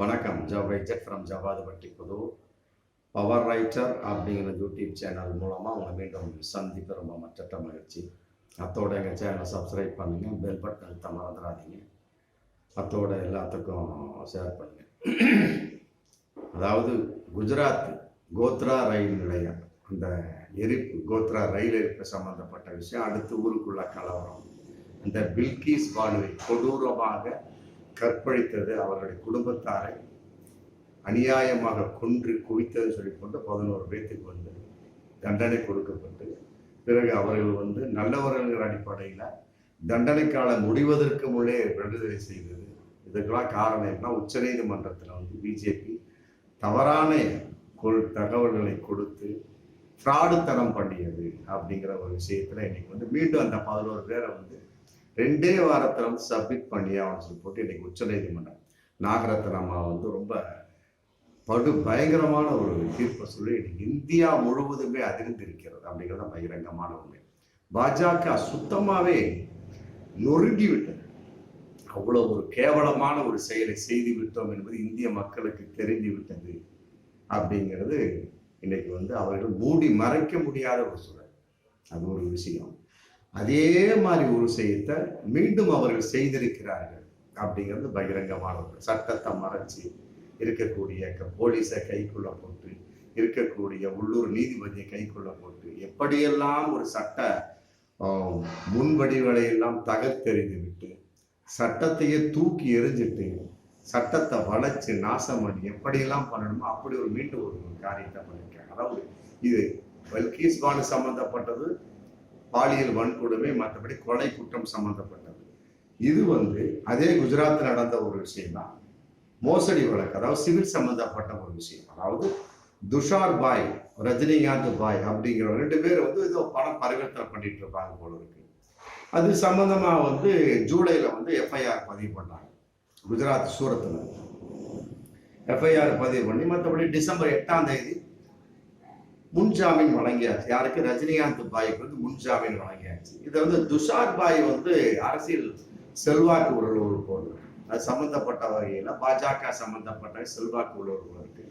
வணக்கம். ஜவ் writer from Javadhupatti புது power writer அப்படிங்கிற யூடியூப் சேனல் மூலமாக உங்களை மீண்டும் சந்திப்பு ரொம்ப மற்ற மகிழ்ச்சி. அத்தோட எங்கள் சேனலை சப்ஸ்கிரைப் பண்ணுங்கள் பெல் பட்டன் அழுத்த மறந்துடாதீங்க அத்தோட எல்லாத்துக்கும் ஷேர் பண்ணுங்கள் அதாவது குஜராத் கோத்ரா ரயில் நிலையம். அந்த எரிப்பு கோத்ரா ரயில் எரிப்பு சம்மந்தப்பட்ட விஷயம் அடுத்து ஊருக்குள்ள கலவரம். அந்த பில்கிஸ் பானுவை கொடூரமாக கற்பழித்தது அவர்களுடைய குடும்பத்தாரை அநியாயமாக கொன்று குவித்தது சொல்லிக்கொண்டு பதினோரு பேத்துக்கு வந்து தண்டனை கொடுக்கப்பட்டு பிறகு அவர்கள் வந்து நல்லவர்கள் அடிப்படையில் தண்டனை காலம் முடிவதற்கு முன்னே விடுதலை செய்தது. இதுக்கெல்லாம் காரணம் என்ன? உச்சநீதிமன்றத்தில் வந்து பிஜேபி தவறான கொள் தகவல்களை கொடுத்து ஃப்ராடுத்தனம் பண்ணியது அப்படிங்கிற ஒரு விஷயத்தில் இன்னைக்கு வந்து மீண்டும் அந்த பதினோரு பேரை வந்து ரெண்டே வாரத்தில் வந்து சப்மிட் பண்ணி அவனை சொல்லி போட்டு இன்னைக்கு உச்சநீதிமன்றம் நாகரத்னம்மா வந்து ரொம்ப படு பயங்கரமான ஒரு தீர்ப்பை சொல்லி இன்னைக்கு இந்தியா முழுவதுமே அதிர்ந்திருக்கிறது அப்படிங்கிறது பகிரங்கமான உண்மை. பாஜக சுத்தமாகவே நொறுங்கி விட்டது. அவ்வளோ ஒரு கேவலமான ஒரு செயலை செய்து விட்டோம் என்பது இந்திய மக்களுக்கு தெரிந்து விட்டது அப்படிங்கிறது இன்னைக்கு வந்து அவர்கள் மூடி மறைக்க முடியாத ஒரு சூழல். அது ஒரு விஷயம். அதே மாதிரி ஒரு செய்யத்தை மீண்டும் அவர்கள் செய்திருக்கிறார்கள் அப்படிங்கிறது பகிரங்கமானது. சட்டத்தை மறைச்சு இருக்கக்கூடிய க- போலீஸை கைக்குள்ள போட்டு இருக்கக்கூடிய உள்ளூர் நீதிபதியை கைக்குள்ள போட்டு எப்படியெல்லாம் ஒரு சட்ட முன்வடிவுகளை எல்லாம் தகர்த்தெறிந்து விட்டு சட்டத்தையே தூக்கி எறிஞ்சிட்டு சட்டத்தை வளைச்சு நாசம் பண்ணி எப்படியெல்லாம் பண்ணணுமோ அப்படி ஒரு மீண்டும் ஒரு காரியத்தை பண்ணியிருக்காங்க. அதாவது இது பல்கீஸ் பானு சம்பந்தப்பட்டது பாலியல் வன்கொடுமை மற்றபடி கொலை குற்றம் சம்பந்தப்பட்டது. இது வந்து அதே குஜராத்தில் நடந்த ஒரு விஷயம் தான் மோசடி வழக்கு அதாவது சிவில் சம்பந்தப்பட்ட ஒரு விஷயம். அதாவது துஷார் பாய் ரஜினிகாந்த் பாய் அப்படிங்கிற ரெண்டு பேர் வந்து ஏதோ பணம் பரிவர்த்தனை பண்ணிட்டு இருப்பாங்க போல இருக்கு. அது சம்பந்தமா வந்து ஜூலையில் வந்து எஃப்ஐஆர் பதிவு பண்ணாங்க. குஜராத் சூரத்தில் எஃப்ஐஆர் பதிவு பண்ணி மற்றபடி டிசம்பர் எட்டாம் தேதி முன்ஜாமீன் வழங்கியாச்சு. யாருக்கு? ரஜினிகாந்த் பாய்க்கு வந்து முன்ஜாமீன் வழங்கியாச்சு. இதை வந்து துஷார் பாய் வந்து அரசியல் செல்வாக்கு உள்ளவர் போது அது சம்பந்தப்பட்ட வகையில் பாஜக சம்பந்தப்பட்ட செல்வாக்கு உள்ளவர்கள் இருக்கு.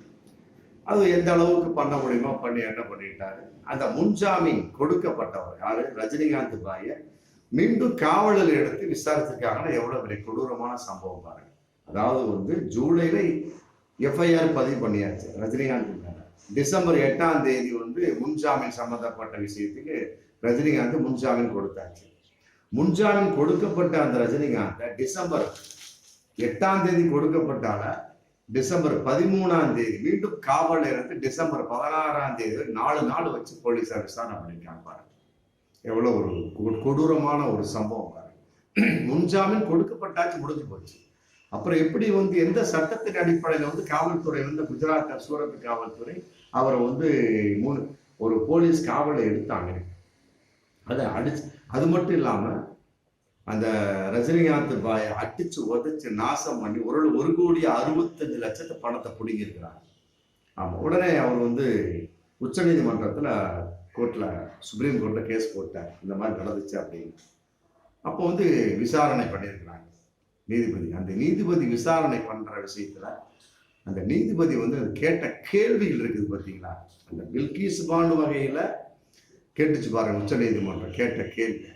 அது எந்த அளவுக்கு பண்ண முடியுமோ பண்ணி என்ன பண்ணிட்டாரு? அந்த முன்ஜாமீன் கொடுக்கப்பட்டவர் யாரு? ரஜினிகாந்த் பாயை மீண்டும் காவலில் எடுத்து விசாரிச்சிருக்காங்கன்னா எவ்வளவு பெரிய கொடூரமான சம்பவம் பாருங்க. அதாவது வந்து ஜூலைல எஃப்ஐஆர் பதிவு பண்ணியாச்சு ரஜினிகாந்த் டிசம்பர் எட்டாம் தேதி வந்து முன்ஜாமீன் சம்பந்தப்பட்ட விஷயத்துக்கு ரஜினிகாந்த் முன்ஜாமீன் கொடுத்தாச்சு. முன்ஜாமீன் கொடுக்கப்பட்ட அந்த ரஜினிகாந்த் டிசம்பர் எட்டாம் தேதி கொடுக்கப்பட்டால டிசம்பர் பதிமூணாம் தேதி மீண்டும் காவல் இருந்து டிசம்பர் பதினாறாம் தேதி நாலு நாள் வச்சு போலீஸார் விசாரணை பண்ணிருக்காங்க பாருங்க. எவ்வளோ ஒரு கொ- கொடூரமான ஒரு சம்பவம் பாருங்க. முன்ஜாமீன் கொடுக்கப்பட்டாச்சு முடிஞ்சு போச்சு. அப்புறம் எப்படி வந்து எந்த சட்டத்தின் அடிப்படையில் வந்து காவல்துறை வந்து குஜராத் சூரத் காவல்துறை அவரை வந்து மூணு ஒரு போலீஸ் காவலை எடுத்தாங்க. அதை அடிச்சு அது மட்டும் இல்லாமல் அந்த ரஜினிகாந்த் பாயை அடிச்சு உதைச்சு நாசம் பண்ணி ஒரு ஒரு கோடி அறுபத்தஞ்சு லட்சத்து பணத்தை பிடிங்கிருக்கிறாங்க ஆமாம் உடனே அவர் வந்து உச்சநீதிமன்றத்தில் கோர்ட்டில் சுப்ரீம் கோர்ட்டில் கேஸ் போட்டார். இந்த மாதிரி நடந்துச்சு அப்படின்னு. அப்போ வந்து விசாரணை பண்ணியிருக்கிறாங்க. நீதிபதி. அந்த நீதிபதி விசாரணை பண்ற விஷயத்துல அந்த நீதிபதி வந்து அது கேட்ட கேள்விகள் இருக்குது பார்த்தீங்களா அந்த பில்கிஸ் பாண்டு வகையில கேட்டுச்சு பாருங்க உச்சநீதிமன்றம் கேட்ட கேள்வி.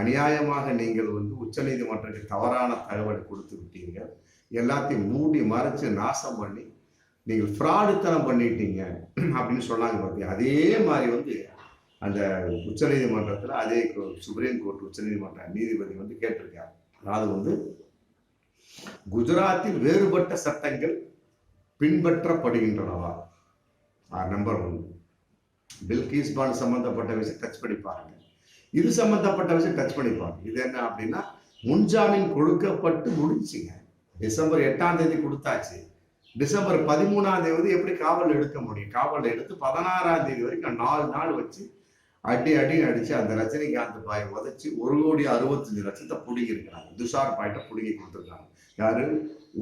அநியாயமாக நீங்கள் வந்து உச்சநீதிமன்றத்துக்கு தவறான தகவலை கொடுத்து விட்டீங்க. எல்லாத்தையும் மூடி மறைச்சு நாசம் பண்ணி நீங்கள் ஃப்ராடுத்தனம் பண்ணிட்டீங்க அப்படின்னு சொன்னாங்க பார்த்தீங்க அதே மாதிரி வந்து அந்த உச்சநீதிமன்றத்தில் அதே சுப்ரீம் கோர்ட் உச்சநீதிமன்ற நீதிபதி வந்து கேட்டிருக்காரு. அதாவது வந்து குஜராத்தில் வேறுபட்ட சட்டங்கள் பின்பற்றப்படுகின்றனவா? நம்பர் ஒன் பில்கிஸ் பாண்ட் சம்பந்தப்பட்ட விஷயம் டச் பண்ணி பாருங்க. இது சம்பந்தப்பட்ட விஷயம் டச் பண்ணி பாருங்க. இது என்ன அப்படின்னா முன்ஜாமீன் கொடுக்கப்பட்டு முடிஞ்சுங்க. டிசம்பர் எட்டாம் தேதி கொடுத்தாச்சு. டிசம்பர் பதிமூணாம் தேதி எப்படி காவல் எடுக்க முடியும்? காவல் எடுத்து பதினாறாம் தேதி வரைக்கும் நாலு நாள் வச்சு அடி அடி அடிச்சு அந்த ரஜினிகாந்த் பாயை உதைச்சு ஒரு கோடி அறுபத்தஞ்சு லட்சத்தை பிடுங்கி இருக்கிறாங்க துஷார் பாயிட்ட பிடுங்கி கொடுத்துருக்காங்க. யாரு?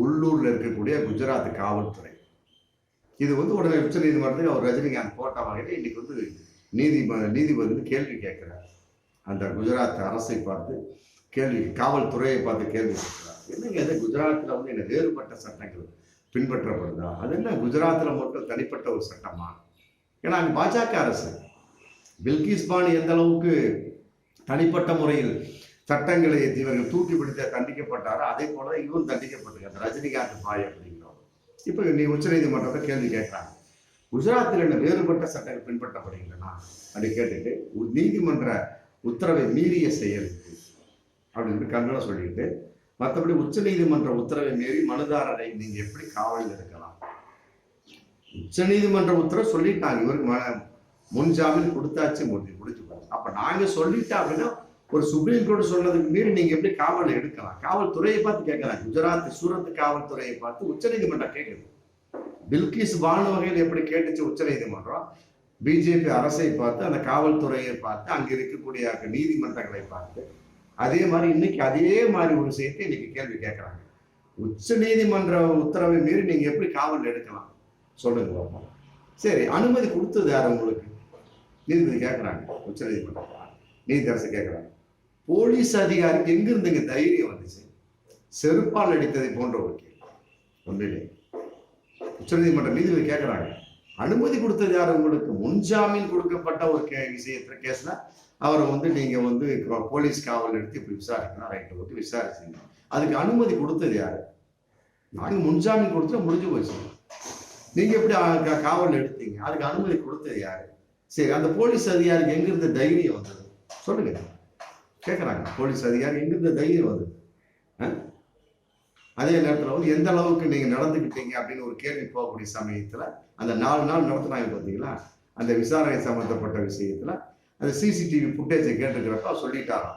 உள்ளூர்ல இருக்கக்கூடிய குஜராத் காவல்துறை. இது வந்து உடனே உச்ச நீதிமன்றத்துக்கு அவர் ரஜினிகாந்த் போட்ட வகையில் இன்னைக்கு வந்து நீதிபதி நீதிபதி வந்து கேள்வி கேட்கிறார். அந்த குஜராத் அரசை பார்த்து கேள்வி காவல்துறையை பார்த்து கேள்வி கேட்கிறார். என்னங்க இது? குஜராத்தில் வந்து என்ன வேறுபட்ட சட்டங்கள் பின்பற்றப்படுதா? அது என்ன குஜராத்தில் மட்டும் தனிப்பட்ட ஒரு சட்டமா? ஏன்னா அங்கே பாஜக அரசு. பில்கிஸ் பாணி எந்த அளவுக்கு தனிப்பட்ட முறையில் சட்டங்களை இவர்கள் தூக்கி பிடித்த தண்டிக்கப்பட்டாரோ? அதே போல தான் இவரும் தண்டிக்கப்பட்டிருக்காரு. அந்த ரஜினிகாந்த் பாய் அப்படிங்கிறவர். இப்போ நீ உச்சநீதிமன்றத்தை கேள்வி கேட்குறாங்க. குஜராத்தில் என்ன வேறுபட்ட சட்டங்கள் பின்பற்றப்படுகின்றன? அப்படி கேட்டுட்டு உ- நீதிமன்ற உத்தரவை மீறிய செயலுக்கு அப்படின்னு கண்டனம் சொல்லிட்டு மற்றபடி உச்சநீதிமன்ற உத்தரவை மீறி மனுதாரரை நீங்க எப்படி காவலில் எடுக்கலாம்? உச்சநீதிமன்ற உத்தரவு சொல்லிட்டாங்க. இவருக்கு ம- முன் ஜாமீன் கொடுத்தாச்சு முடிஞ்சு முடிச்சு அப்ப நாங்க சொல்லிட்டோம் அப்படின்னா ஒரு சுப்ரீம் கோர்ட் சொன்னதுக்கு மீறி நீங்க எப்படி காவல் எடுக்கலாம்? காவல்துறையை பார்த்து கேட்கலாம் குஜராத் சூரத் காவல்துறையை பார்த்து உச்சநீதிமன்றம் கேட்குது. பில்கிஸ் பானு வகையில் எப்படி கேட்டுச்சு உச்சநீதிமன்றம் பிஜேபி அரசை பார்த்து அந்த காவல்துறையை பார்த்து அங்க இருக்கக்கூடிய நீதிமன்றங்களை பார்த்து அதே மாதிரி இன்னைக்கு அதே மாதிரி ஒரு விஷயத்தை இன்னைக்கு கேள்வி கேட்கறாங்க. உச்ச நீதிமன்ற உத்தரவை மீறி நீங்க எப்படி காவல் எடுக்கலாம்? சொல்லுங்க சரி அனுமதி கொடுத்தது யார் உங்களுக்கு? நீதிபதி கேட்கறாங்க. உச்ச நீதிமன்றம். நீதியரசு கேட்கறாங்க. போலீஸ் அதிகாரிக்கு எங்கிருந்துங்க தைரியம் வந்துச்சு? செருப்பால் அடித்ததை போன்ற ஒரு கேள்வி ஒன்றிலே. உச்சநீதிமன்ற நீதிபதி கேட்குறாங்க அனுமதி கொடுத்தது யார்? உங்களுக்கு முன்ஜாமீன் கொடுக்கப்பட்ட ஒரு கே விஷயத்துல கேஸ்னா அவரை வந்து நீங்க வந்து போலீஸ் காவல் எடுத்து இப்படி விசாரிக்கணும். ரைட்டு போட்டு விசாரிச்சீங்க அதுக்கு அனுமதி கொடுத்தது யார்? நாங்கள் முன்ஜாமீன் கொடுத்துட்டு முடிஞ்சு போச்சு. நீங்க எப்படி காவல் எடுத்தீங்க அதுக்கு அனுமதி கொடுத்தது யாரு? சரி அந்த போலீஸ் அதிகாரிக்கு எங்கிருந்து தைரியம் வந்தது? சொல்லுங்க. கேட்குறாங்க போலீஸ் அதிகாரி எங்கிருந்த தைரியம் வருது ஆ? அதே நேரத்தில் வந்து எந்த அளவுக்கு நீங்கள் நடந்துக்கிட்டீங்க அப்படின்னு ஒரு கேள்வி போகக்கூடிய சமயத்தில் அந்த நாலு நாள் நடத்துனாங்க பார்த்தீங்களா அந்த விசாரணை சம்மந்தப்பட்ட விஷயத்தில் அந்த சிசிடிவி ஃபுட்டேஜை கேட்டுக்கிறப்ப சொல்லிட்டாராம்.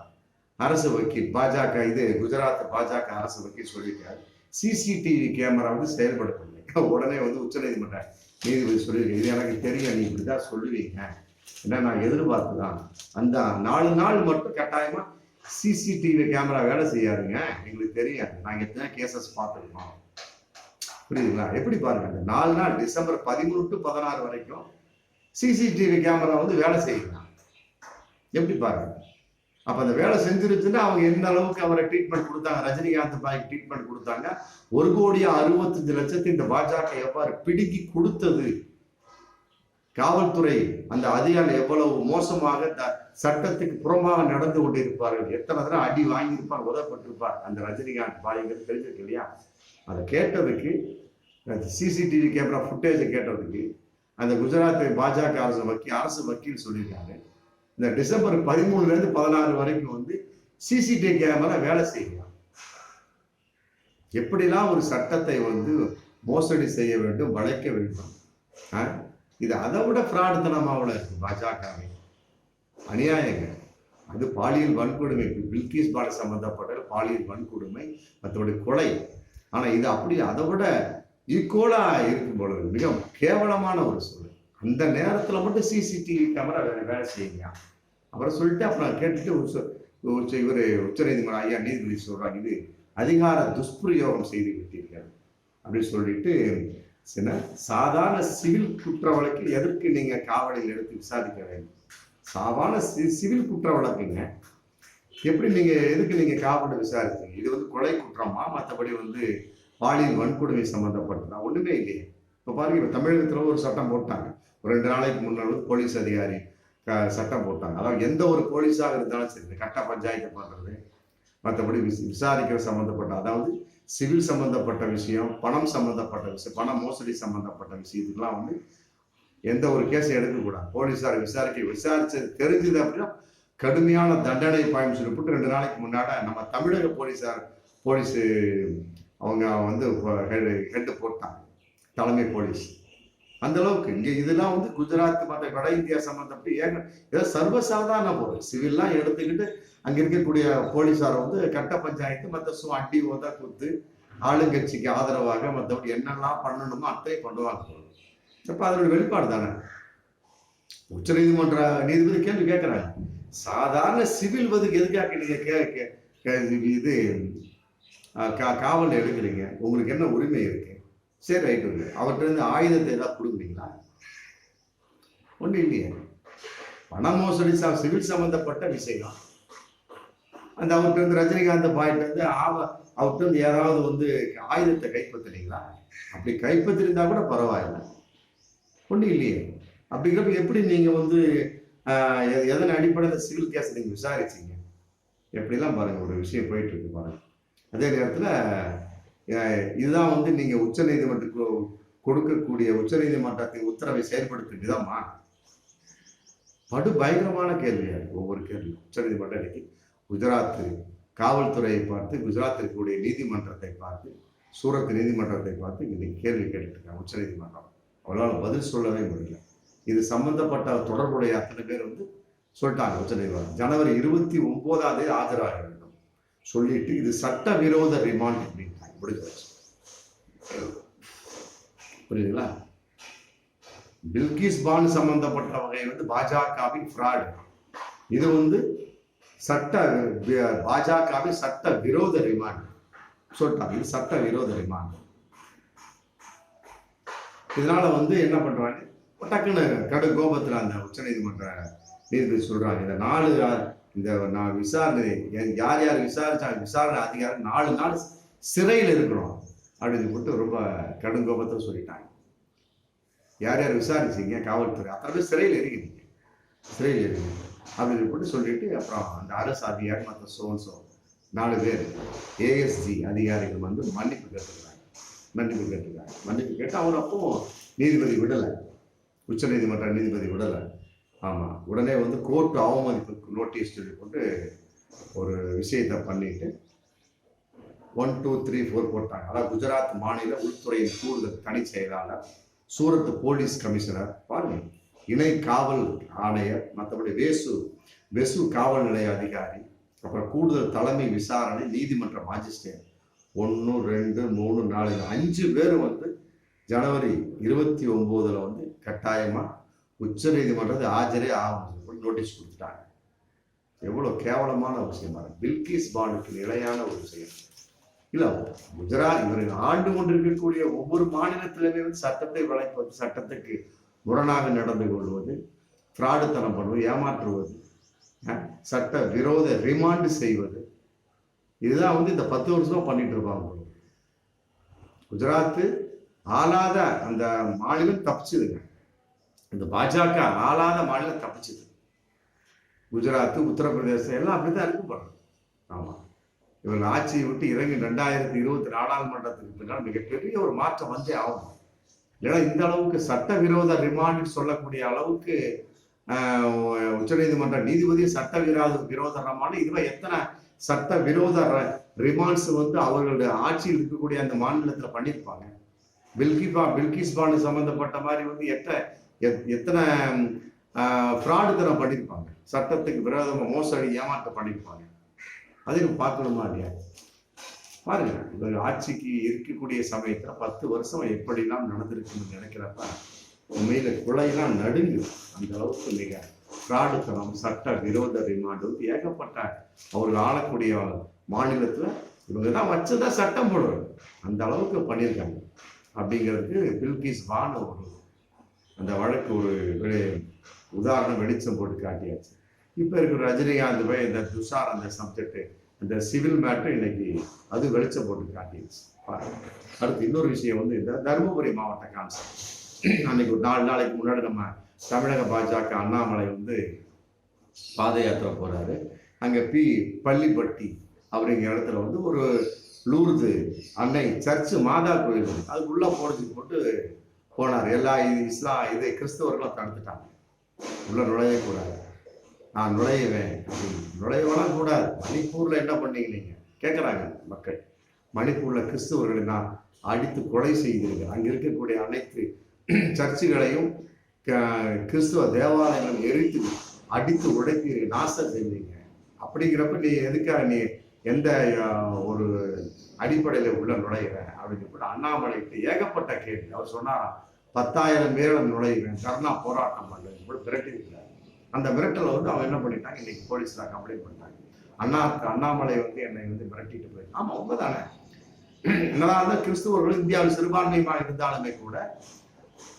அரசு வக்கீல் பாஜக இது குஜராத் பாஜக அரசு வக்கீல் சொல்லிட்டாரு. சிசிடிவி கேமரா வந்து செயல்படுத்தவில்லை. உடனே வந்து உச்சநீதிமன்ற நீதிபதி சொல்லியிருக்கேன் இது எனக்கு தெரியும் நீ இப்படிதான் சொல்லுவீங்க. ஏன்னா நான் எதிர்பார்த்து தான் அந்த நாலு நாள் மட்டும் கட்டாயமா சிசிடிவி கேமரா வேலை செய்யாதுங்க. எங்களுக்கு தெரியாது. நாங்க எத்தனை கேசஸ் பார்த்துருக்கோம். புரியுதுங்களா? எப்படி பாருங்க அந்த நாலு நாள் டிசம்பர் பதிமூணு டு பதினாறு வரைக்கும் சிசிடிவி கேமரா வந்து வேலை செய்யலாம் எப்படி பாருங்க? அப்ப அந்த வேலை செஞ்சிருச்சுன்னா அவங்க எந்த அளவுக்கு அவரை ட்ரீட்மெண்ட் கொடுத்தாங்க? ரஜினிகாந்த் பாய்க்கு ட்ரீட்மெண்ட் கொடுத்தாங்க. ஒரு கோடியே அறுபத்தஞ்சு லட்சத்தை இந்த பாஜக எவ்வாறு பிடுங்கி கொடுத்தது? காவல்துறை அந்த அதிகாரி எவ்வளவு மோசமாக த- சட்டத்துக்கு புறமாக நடந்து கொண்டிருப்பார்கள். எத்தனை தடவை அடி வாங்கியிருப்பார் உதவப்பட்டிருப்பார். அந்த ரஜினிகாந்த் பாய்ங்கிறது தெரிஞ்சிருக்கு இல்லையா? அதை கேட்டதுக்கு சிசிடிவி கேமரா ஃபுட்டேஜை கேட்டதுக்கு அந்த குஜராத் பாஜக அரசு வக்கீல் அரசு வக்கீல் சொல்லியிருக்காங்க இந்த டிசம்பர் பதிமூணுலேருந்து பதினாறு வரைக்கும் வந்து சிசிடிவி கேமரா வேலை செய்யலாம் எப்படிலாம் ஒரு சட்டத்தை வந்து மோசடி செய்ய வேண்டும் வளைக்க வேண்டும்? ஆ? இது அதை விட ஃப்ராடுத்தனமாவில் இருக்கு பாஜகவை அநியாயங்க. அது பாலியல் வன்கொடுமை. பில்கிஸ் பால சம்பந்தப்பட்ட பாலியல் வன்கொடுமை மற்றபடி கொலை. ஆனால் இது அப்படி அதை விட ஈக்குவலாக இருக்கும் பொழுது மிக கேவலமான ஒரு சூழல். அந்த நேரத்தில் மட்டும் சிசிடிவி கேமரா வேறு வேலை செய்யுங்க. அப்புறம் சொல்லிட்டு அப்புறம் கேட்டுட்டு உச்ச- உச்ச இவர் உச்சநீதிமன்றம் ஐயா நீதிபதி சொல்கிறாங்க இது அதிகார துஷ்பிரயோகம் செய்து விட்டீர்கள். அப்படின்னு சொல்லிட்டு சின்ன சாதாரண சிவில் குற்ற வழக்கில் எதற்கு நீங்க காவலில் எடுத்து விசாரிக்க வேண்டும்? சாதாரண சி- சிவில் குற்ற வழக்குங்க எப்படி நீங்க எதுக்கு நீங்க காவலில் விசாரிச்சீங்க இது வந்து கொலை குற்றமா? மற்றபடி வந்து பாலியல் வன்கொடுமை சம்பந்தப்பட்டதா? ஒண்ணுமே இல்லையே. இப்போ பாருங்க இப்போ தமிழகத்தில் ஒரு சட்டம் போட்டாங்க. ஒரு ரெண்டு நாளைக்கு முன்னாடி வந்து போலீஸ் அதிகாரி க- சட்டம் போட்டாங்க. அதாவது எந்த ஒரு போலீஸாக இருந்தாலும் சரி இந்த கட்ட பஞ்சாயத்து பண்ணுறது மற்றபடி விசாரிக்கிற சம்மந்தப்பட்ட அதாவது சிவில் சம்பந்தப்பட்ட விஷயம் பணம் சம்பந்தப்பட்ட விஷயம் பண மோசடி சம்பந்தப்பட்ட விஷயத்துக்குலாம் வந்து எந்த ஒரு கேஸும் எடுக்கக்கூடாது. போலீஸார் விசாரிக்க விசாரிச்சது தெரிஞ்சது அப்படின்னா கடுமையான தண்டனை பாயம் சொல்லிவிட்டு ரெண்டு நாளைக்கு முன்னாடி நம்ம தமிழக போலீஸார் போலீஸ் அவங்க வந்து ஹெட்டு போட்டாங்க. தலைமை போலீஸ். அந்த அளவுக்கு இங்கே இதெல்லாம் வந்து குஜராத் மற்ற வட இந்தியா சம்மந்தப்பட்டு ஏக ஏதோ சர்வசாதாரண பொருள் சிவில்லாம் எடுத்துக்கிட்டு அங்க இருக்கக்கூடிய போலீஸார் வந்து கட்ட பஞ்சாயத்து மற்ற சு அடி ஓதா குத்து ஆளுங்கட்சிக்கு ஆதரவாக மற்றபடி என்னெல்லாம் பண்ணணுமோ அத்தை பண்ணுவாங்க அப்ப அதனுடைய வெளிப்பாடு தானே? உச்சநீதிமன்ற நீதிபதி கேள்வி கேட்கிறாங்க. சாதாரண சிவில் வதுக்கு எதுக்காக நீங்க கே இது கா காவல் எடுக்கிறீங்க? உங்களுக்கு என்ன உரிமை இருக்கு? சரி ரைட் அவர்கிட்ட இருந்து ஆயுதத்தை ஏதாவது கொடுக்குறீங்களா? ஒன்றும் இல்லையே. பண மோசடி ச- சிவில் சம்பந்தப்பட்ட விஷயம் அந்த அவர்கிட்ட இருந்து ரஜினிகாந்த் பாயிண்ட் இருந்து ஆவ அவர்கிட்ட வந்து ஏதாவது வந்து ஆயுதத்தை கைப்பற்றுறீங்களா? அப்படி கைப்பற்றிருந்தா கூட பரவாயில்ல. ஒன்றும் இல்லையே. அப்படிங்கிறப்ப எப்படி நீங்கள் வந்து ஆஹ், எதன் அடிப்படையில் சிவில் கேஸ் நீங்கள் விசாரிச்சீங்க? எப்படிலாம் பாருங்கள் ஒரு விஷயம் போயிட்டு இருக்கு பாருங்க. அதே நேரத்தில் இதுதான் வந்து நீங்கள் உச்ச நீதிமன்றத்துக்கு கொடுக்கக்கூடிய உச்ச நீதிமன்றத்தின் உத்தரவை செயல்படுத்தும் விதமா? படு பயங்கரமான கேள்வியா ஒவ்வொரு கேள்வியும். உச்ச நீதிமன்றம் இன்னைக்கு குஜராத் காவல்துறையை பார்த்து குஜராத் நீதிமன்றத்தை பார்த்து சூரத் நீதிமன்றத்தை பார்த்து இன்னைக்கு கேள்வி கேட்டுருக்காங்க உச்ச நீதிமன்றம். அவங்களால பதில் சொல்லவே முடியல. இது சம்பந்தப்பட்ட தொடர்புடைய அத்தனை பேர் வந்து சொல்லிட்டாங்க உச்ச நீதிமன்றம். ஜனவரி இருபத்தி ஒன்பதாம் தேதி ஆஜராக வேண்டும். சொல்லிட்டு இது சட்ட விரோத ரிமாண்ட் அப்படின்ட்டாங்க. முடிஞ்சு புரியுதுங்களா? பில்கிஸ் பான் சம்பந்தப்பட்ட வகை வந்து பாஜகவின் ஃப்ராடு இது வந்து சட்ட பாஜகவின் சட்ட விரோத ரிமாண்ட். சொல்லிட்டாங்க. இது சட்ட விரோத ரிமாண்ட். இதனால வந்து என்ன பண்றாங்க? டக்குன்னு கடு கோபத்தில் அந்த உச்சநீதிமன்ற நீதிபதி சொல்றாங்க. இந்த நாலு இந்த நான் விசாரணை யார் யார் விசாரிச்சாங்க? விசாரணை அதிகாரி நாலு நாள் சிறையில் இருக்கிறோம் அப்படின்னு போட்டு ரொம்ப கடும் கோபத்தில் சொல்லிட்டாங்க. யார் யார் விசாரிச்சீங்க? காவல்துறை. அத்தனை பேர் சிறையில் இருக்கிறீங்க சிறையில் இருக்கிறீங்க அப்படின்னு போட்டு சொல்லிட்டு அப்புறம் அந்த அரசு அதிகாரி மற்ற சோன்சோ நாலு பேர் ஏஎஸ்ஜி அதிகாரிகள் வந்து மன்னிப்பு கேட்டிருக்காங்க. மன்னிப்பு கேட்டிருக்காங்க. மன்னிப்பு கேட்டு அவர் அப்போ நீதிபதி விடலை. உச்சநீதிமன்ற நீதிபதி விடலை. ஆமாம் உடனே வந்து கோர்ட் அவமதிப்புக்கு நோட்டீஸ் சொல்லி போட்டு ஒரு விஷயத்தை பண்ணிட்டு ஒன் டூ த்ரீ ஃபோர் போட்டாங்க. அதாவது குஜராத் மாநில உள்துறையின் கூடுதல் தனி செயலாளர் சூரத் போலீஸ் கமிஷனர் பாருங்கள் இணை காவல் ஆணையர் மற்றபடி வேசு வெசு காவல் நிலைய அதிகாரி அப்புறம் கூடுதல் தலைமை விசாரணை நீதிமன்ற மாஜிஸ்ட்ரேட் ஒன்று ரெண்டு மூணு நாலு அஞ்சு பேர் வந்து ஜனவரி இருபத்தி ஒம்போதில் வந்து கட்டாயமாக உச்ச நீதிமன்றத்தை ஆஜரே ஆகும் நோட்டீஸ் கொடுத்துட்டாங்க. எவ்வளோ கேவலமான விஷயமா இருக்கு. பில்கிஸ் பானுக்கு நிலையான ஒரு விஷயம். இல்லை குஜராத் இவர்கள் ஆண்டு கொண்டிருக்கக்கூடிய ஒவ்வொரு மாநிலத்திலுமே வந்து சட்டத்தை வளைப்பது சட்டத்துக்கு முரணாக நடந்து கொள்வது ஃப்ராடுத்தனம் பண்ணுவது ஏமாற்றுவது சட்ட விரோத ரிமாண்டு செய்வது. இதுதான் வந்து இந்த பத்து வருஷமா பண்ணிட்டு இருப்பாங்க. குஜராத்து ஆளாத அந்த மாநிலம் தப்பிச்சுதுங்க. இந்த பாஜக ஆளாத மாநிலம் தப்பிச்சுது. குஜராத்து உத்தரப்பிரதேசம் எல்லாம் அப்படிதான் இருக்கு போறாங்க ஆமா. இவங்க ஆட்சியை விட்டு இறங்கி ரெண்டாயிரத்தி இருபத்தி நாடாளுமன்றத்துக்கு பின்னால் மிகப்பெரிய ஒரு மாற்றம் வந்தே ஆகும் ஏன்னா இந்த அளவுக்கு சட்டவிரோத ரிமாண்ட் சொல்லக்கூடிய அளவுக்கு உச்சநீதிமன்ற நீதிபதி சட்ட விரோத விரோத ரிமாண்ட் இதுவரை எத்தனை சட்ட விரோத ரிமாண்ட்ஸ் வந்து அவர்களுடைய ஆட்சியில் இருக்கக்கூடிய அந்த மாநிலத்தில் பண்ணியிருப்பாங்க பில்கிபா பில்கிஸ் பானு சம்பந்தப்பட்ட மாதிரி வந்து எத்த எத்- எத்தனை தரம் பண்ணியிருப்பாங்க சட்டத்துக்கு விரோதமாக மோசடி ஏமாற்றம் பண்ணியிருப்பாங்க அதையும் பார்க்கணுமா இல்லையா? பாருங்க இவர் ஆட்சிக்கு இருக்கக்கூடிய சமயத்துல பத்து வருஷம் எப்படிலாம் நடந்திருக்குன்னு நினைக்கிறப்ப உண்மையில குலையெல்லாம் நடுங்கு. அந்த அளவுக்கு மிக ஃப்ராடுத்தனம் சட்ட விரோத ரிமாண்டு ஏகப்பட்ட அவர்கள் ஆளக்கூடிய மாநிலத்துல இவங்க தான் வச்சுதான் சட்டம் போடுவாங்க அந்த அளவுக்கு பண்ணியிருக்காங்க. அப்படிங்கிறதுக்கு பில்கிஸ் பான் ஒரு அந்த வழக்கு ஒரு வெளி- உதாரணம் வெளிச்சம் போட்டு காட்டியாச்சு. இப்போ இருக்கிற ரஜினிகாந்த் போய் இந்த துஷார் அந்த சப்ஜெக்ட் இந்த சிவில் மேட்ரு இன்னைக்கு அது வெளிச்சம் போட்டு காட்டிடுச்சு. பாருங்க. அடுத்து இன்னொரு விஷயம் வந்து இந்த தருமபுரி மாவட்ட கான்செப்ட் அன்னைக்கு ஒரு நாலு நாளைக்கு முன்னாடி நம்ம தமிழக பாஜக அண்ணாமலை வந்து பாத யாத்திரை போறாரு. அங்க பி பள்ளிப்பட்டி அப்படிங்கிற இடத்துல வந்து ஒரு லூர்து அன்னை சர்ச்சு மாதா கோயில் இருக்கு. அதுக்குள்ள போறது போட்டு போனார். எல்லா இது இஸ்லாம் இது கிறிஸ்தவர்களும் தடுத்துட்டாங்க. உள்ள நுழையக்கூடாது நான் நுழையுவேன் நுழையவெல்லாம் கூடாது. மணிப்பூரில் என்ன பண்ணீங்க? கேட்குறாங்க மக்கள். மணிப்பூரில் கிறிஸ்துவர்களை நான் அடித்து கொலை செய்திருக்கிறேன். அங்கே இருக்கக்கூடிய அனைத்து சர்ச்சுகளையும் க- கிறிஸ்துவ தேவாலயங்களும் எரித்து அடித்து உடைத்து நாசம் செஞ்சீங்க. அப்படிங்கிறப்ப நீ எதுக்காக நீ எந்த ஒரு அடிப்படையில் உள்ள நுழையிற? அப்படின்னு கூட அண்ணாமலைக்கு ஏகப்பட்ட கேள்வி. அவர் சொன்னாராம் பத்தாயிரம் பேரை நுழையிறேன். தர்ணா போராட்டம் பண்ணுறேன் கூட மிரட்டி இருக்கிறார் அந்த மிரட்டலை வந்து அவன் என்ன பண்ணிட்டாங்க இன்னைக்கு போலீஸ்ல கம்ப்ளைண்ட் பண்ணிட்டாங்க. அண்ணா அண்ணாமலை வந்து என்னை வந்து மிரட்டிட்டு போய் ஆமாம் உண்மைதானே? என்னதான் இருந்தாலும் கிறிஸ்துவர்கள் இந்தியாவில் சிறுபான்மையமாக இருந்தாலுமே கூட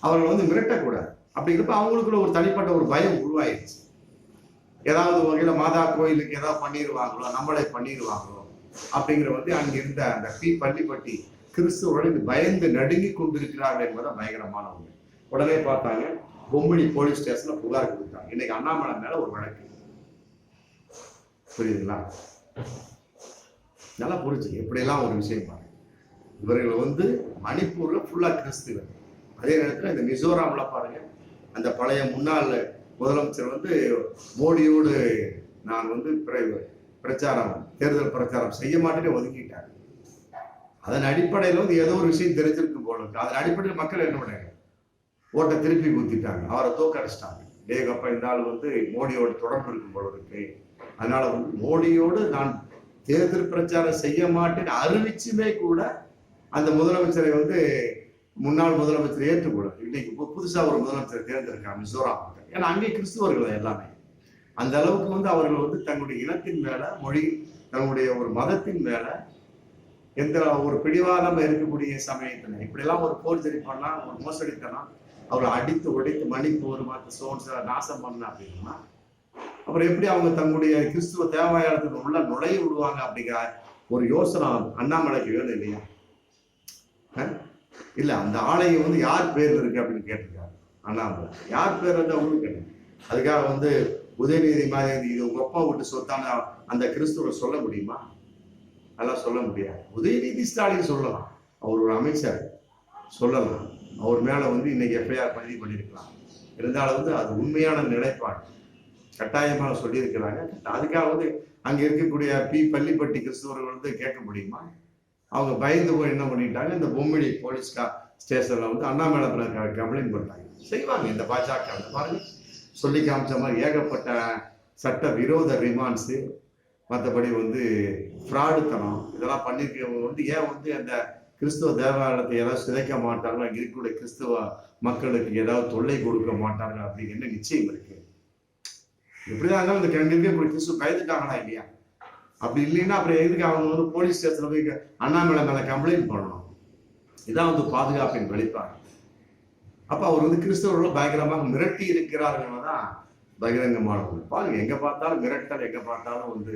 அவர்கள் வந்து மிரட்டக்கூடாது. அப்படிங்கிறப்ப அவங்களுக்குள்ள ஒரு தனிப்பட்ட ஒரு பயம் உருவாயிருச்சு. ஏதாவது வகையில் மாதா கோயிலுக்கு ஏதாவது பண்ணிடுவாங்களோ நம்மளே பண்ணிடுவாங்களோ அப்படிங்கிற வந்து அங்கே இருந்த அந்த பி பள்ளிப்பட்டி கிறிஸ்துவர்கள் பயந்து நடுங்கி கொண்டிருக்கிறார்கள் என்பதை பயங்கரமான உண்மை. உடனே பார்த்தாங்க பொம்மணி போலீஸ் ஸ்டேஷன்ல புகார் கொடுத்தாங்க. இன்னைக்கு அண்ணாமலை மேல ஒரு வழக்கு. புரியுதுங்களா? நல்லா புரிஞ்சு. எப்படியெல்லாம் ஒரு விஷயம் பாருங்க. இவர்கள் வந்து மணிப்பூர்ல ஃபுல்லா கிறிஸ்துவர். அதே நேரத்தில் இந்த மிசோராம்ல பாருங்க. அந்த பழைய முன்னாள் முதலமைச்சர் வந்து மோடியோடு நான் வந்து பிரச்சாரம் தேர்தல் பிரச்சாரம் செய்ய மாட்டேன்னு ஒதுக்கிட்டார். அதன் அடிப்படையில் வந்து ஏதோ ஒரு விஷயம் தெரிஞ்சிருக்கும் போல இருக்கு. அதன் அடிப்படையில் மக்கள் என்ன பண்ணாங்க? ஓட்டை திருப்பி ஊத்திட்டாங்க அவரை தோக்கடிச்சிட்டாங்க டேகப்ப இந்த ஆள் வந்து மோடியோட தொடர்பு இருக்கும் போல இருக்கு. அதனால வந்து மோடியோடு நான் தேர்தல் பிரச்சாரம் செய்ய மாட்டேன்னு அறிவிச்சுமே கூட அந்த முதலமைச்சரை வந்து முன்னாள் முதலமைச்சர் ஏற்றுக்கூட இன்னைக்கு இப்போ புதுசாக ஒரு முதலமைச்சர் தேர்ந்தெடுக்காங்க மிசோராம் ஏன்னா அங்கே கிறிஸ்துவர்கள் எல்லாமே. அந்த அளவுக்கு வந்து அவர்கள் வந்து தங்களுடைய இனத்தின் மேல மொழி தங்களுடைய ஒரு மதத்தின் மேல எந்த ஒரு பிடிவாதம் இருக்கக்கூடிய சமயத்தில் இப்படியெல்லாம் ஒரு போர்ஜரி பண்ணால் ஒரு மோசடித்தனம் அவரை அடித்து உடைத்து ஒரு மற்ற சோன்ஸ் நாசம் பண்ண அப்படின்னா அப்புறம் எப்படி அவங்க தங்களுடைய கிறிஸ்துவ தேவாலயத்துக்கு உள்ள நுழைய விடுவாங்க அப்படிங்கிற ஒரு யோசனை அண்ணாமலைக்கு வேணும் இல்லையா? இல்ல அந்த ஆலயம் வந்து யார் பேர்ல இருக்கு அப்படின்னு கேட்டிருக்காரு அண்ணாமலை. யார் பேர் இருந்தா அவங்களுக்கு கேட்டேன். அதுக்காக வந்து உதயநிதி மாதிரி இது உங்க அப்பா விட்டு சொத்தான அந்த கிறிஸ்துவ சொல்ல முடியுமா? அதெல்லாம் சொல்ல முடியாது. உதயநிதி ஸ்டாலின் சொல்லலாம். அவர் ஒரு அமைச்சர். சொல்லலாம். அவர் மேலே வந்து இன்னைக்கு எஃப்ஐஆர் பதிவு பண்ணியிருக்கலாம். இருந்தாலும் வந்து அது உண்மையான நிலைப்பாடு. கட்டாயமாக சொல்லியிருக்கிறாங்க. அதுக்காக வந்து அங்கே இருக்கக்கூடிய பி பள்ளிப்பட்டி கிறிஸ்துவர்கள் வந்து கேட்க முடியுமா? அவங்க பயந்து போய் என்ன பண்ணிட்டாங்க? இந்த பொம்மிடி போலீஸ் ஸ்டேஷனில் வந்து அண்ணாமலை கம்ப்ளைண்ட் பண்ணாங்க செய்வாங்க. இந்த பாஜக பாருங்க. சொல்லி காமிச்ச மாதிரி ஏகப்பட்ட சட்ட விரோத ரிமான்ஸு மற்றபடி வந்து ஃப்ராடுத்தனம் இதெல்லாம் பண்ணிருக்கவங்க வந்து ஏன் வந்து அந்த கிறிஸ்துவ தேவாலயத்தை ஏதாவது சிதைக்க மாட்டாங்களா? இருக்கக்கூடிய கிறிஸ்துவ மக்களுக்கு ஏதாவது தொல்லை கொடுக்க மாட்டாங்க அப்படிங்கிற நிச்சயம் இருக்கு? எப்படிதான் இருந்தாலும் இந்த கண்டிப்பா இப்படி கிறிஸ்துவ கைதுட்டாங்களா இல்லையா? அப்படி இல்லைன்னா அப்புறம் எதுக்கு அவங்க வந்து போலீஸ் ஸ்டேஷன்ல போய் அண்ணாமலை மேல கம்ப்ளைண்ட் பண்ணணும்? இதான் வந்து பாதுகாப்பின் வெளிப்பாடு. அப்ப அவர் வந்து கிறிஸ்தவர்கள் பயங்கரமாக மிரட்டி இருக்கிறார்கள் தான் பகிரங்கமான பாருங்க எங்க பார்த்தாலும் மிரட்டல் எங்க பார்த்தாலும் வந்து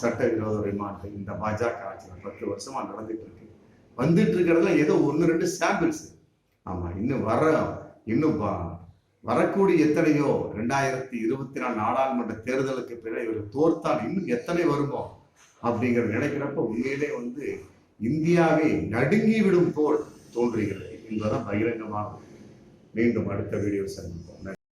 சட்ட விரோத ரிமாண்ட். இந்த பாஜக ஆட்சியில் பத்து வருஷமா நடந்துட்டு இருக்கு. வந்துட்டு இருக்கிறதுல ஏதோ ஒன்று ரெண்டு சாம்பிள்ஸ் ஆமாம் இன்னும் வர இன்னும் வரக்கூடிய எத்தனையோ ரெண்டாயிரத்தி இருபத்தி நாலு நாடாளுமன்ற தேர்தலுக்கு பிறகு இவர் தோர்த்தால் இன்னும் எத்தனை வருமோ அப்படிங்கிற நினைக்கிறப்ப உண்மையிலே வந்து இந்தியாவை நடுங்கி விடும் போல் தோன்றுகிறது என்பதுதான் பகிரங்கமாக மீண்டும் அடுத்த வீடியோ சந்திப்போம்.